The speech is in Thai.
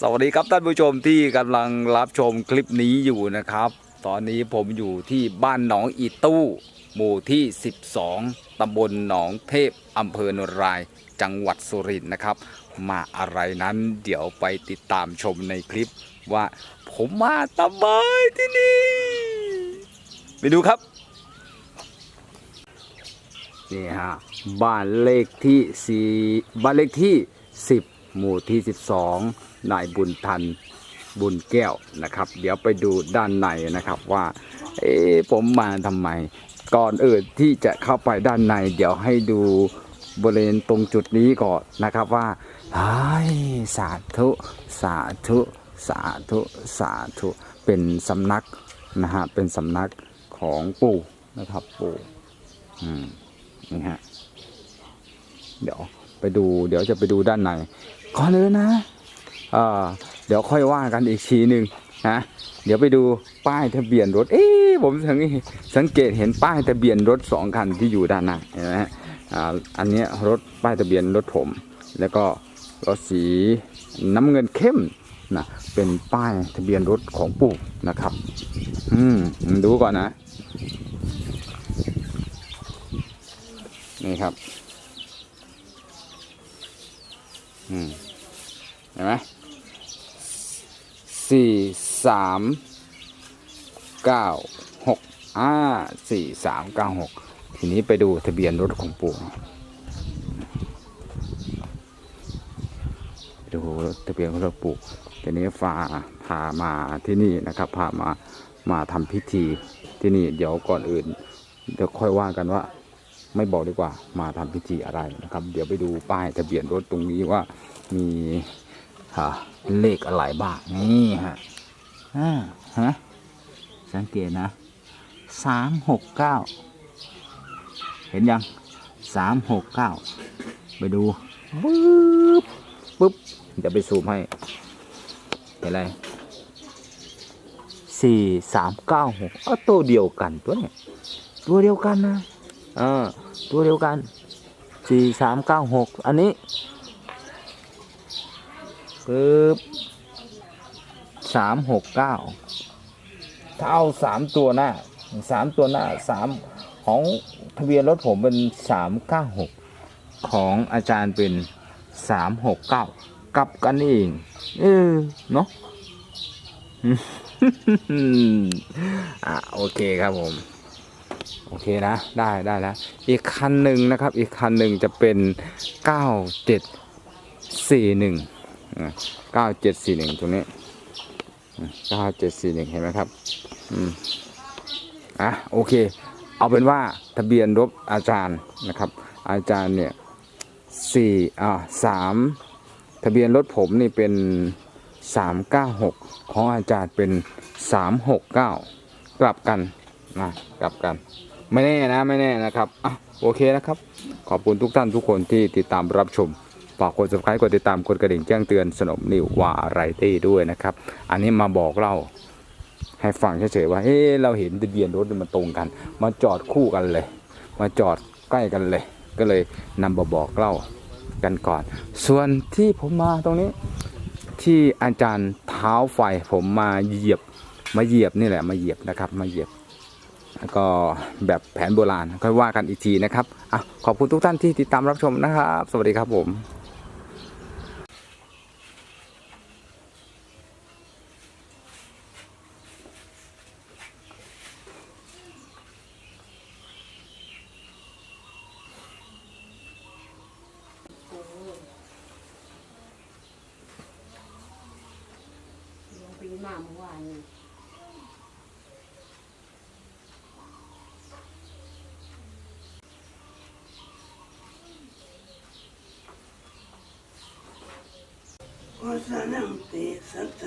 สวัสดีครับท่านผู้ชมที่กำลังรับชมคลิปนี้อยู่นะครับ ตอนนี้ผมอยู่ที่บ้านหนองอีตู้ หมู่ที่ 12 ตำบลหนองเทพอำเภอนราย จังหวัดสุรินทร์นะครับ มาอะไรนั้นเดี๋ยวไปติดตามชมในคลิปว่าผมมาทำไมที่นี่ไปดูครับนี่ฮะบ้านเลขที่สิบ้านเลขที่ 10 หมู่ที่ 12 นายบุญทันบุญแก้วนะครับ เดี๋ยวไปดูด้านในนะครับว่าเอ๊ผมมาทำไม ก่อนอื่นที่จะเข้าไปด้านใน เดี๋ยวให้ดูบริเวณตรงจุดนี้ก่อนนะครับว่าเฮ้สาธุสาธุสาธุสาธุเป็นสำนักนะฮะเป็นสำนักของปู่นะครับปู่อืมนี่ฮะเดี๋ยวไปดูเดี๋ยวจะไปดูด้านใน ก่อนเลยนะเเดี๋ยวค่อยว่ากันอีกทีหนึ่งนะเดี๋ยวไปดูป้ายทะเบียนรถ เอ๊ะผมสังสังเกตเห็นป้ายทะเบียนรถสองคันที่อยู่ด้านหน้าเห็นไหมฮะอันนี้รถป้ายทะเบียนรถผม แล้วก็รถสีน้ำเงินเข้มนะเป็นป้ายทะเบียนรถของปู่นะครับ อืมดูก่อนนะ นี่ครับ อืม เห็นไหมสี่สามเก้าหกอ่าสี่สามเก้าหกทีนี้ไปดูทะเบียนรถของปู่ดูทะเบียนรถปู่ทีนี้ฟ้าพามาที่นี่นะครับพามามาทำพิธีที่นี่เดี๋ยวก่อนอื่นเดี๋ยวค่อยว่ากันว่า ไม่บอกดีกว่ามาทำพิธีอะไรนะครับ เดี๋ยวไปดูป้ายทะเบียนรถตรงนี้ว่ามีฮะเลขอะไรบ้างนี่ฮะฮะสังเกตนะสามหกเก้าเห็นยังสามหกเก้าไปดูปึ๊บปึ๊บเดี๋ยวไปซูมให้เห็นอะไรสี่สามเก้าหกเออตัวเดียวกันตัวเนี้ยตัวเดียวกันนะ เออ ตัวเดียวกันสี่สามเก้าหกอันนี้ปึ๊บสามหกเก้าถ้าเอาสามตัวหน้าสามตัวหน้าสามของทะเบียนรถผมเป็นสามเก้าหกของอาจารย์เป็นสามหกเก้ากลับกันเอง เออเนาะอะ โอเคครับผม โอเคนะ ได้ได้แล้ว อีกคันหนึ่งนะครับ อีกคันหนึ่งจะเป็นเก้าเจ็ดสี่หนึ่งเก้าเจ็ดสี่หนึ่งตรงนี้เก้าเจ็ดสี่หนึ่งเห็นไหมครับ อืม อะ โอเค เอาเป็นว่าทะเบียนรถอาจารย์นะครับ อาจารย์เนี่ยสี่อ่าสามทะเบียนรถผมนี่เป็นสามเก้าหกของอาจารย์เป็นสามหกเก้ากลับกัน นะกลับกันไม่แน่นะไม่แน่นะครับอะโอเคนะครับ ขอบคุณทุกท่านทุกคนที่ติดตามรับชมฝากกด subscribe กดติดตามกดกระดิ่งแจ้งเตือนสนมนิววาไรตี้ด้วยนะครับ อันนี้มาบอกเล่าให้ฟังเฉยๆว่าเฮ้เราเห็นทะเบียนรถมันตรงกัน มาจอดคู่กันเลย มาจอดใกล้กันเลย ก็เลยนำมาบอกเล่ากันก่อน ส่วนที่ผมมาตรงนี้ ที่อาจารย์เท้าไฟผมมาเหยียบมาเหยียบนี่แหละมาเหยียบนะครับ มาเหยียบ แล้วก็แบบแผนโบราณค่อยว่ากันอีกทีนะครับอะขอบคุณทุกท่านที่ติดตามรับชมนะครับ สวัสดีครับผมลงปีมาเมื่อวาน นี้วสนังติสัต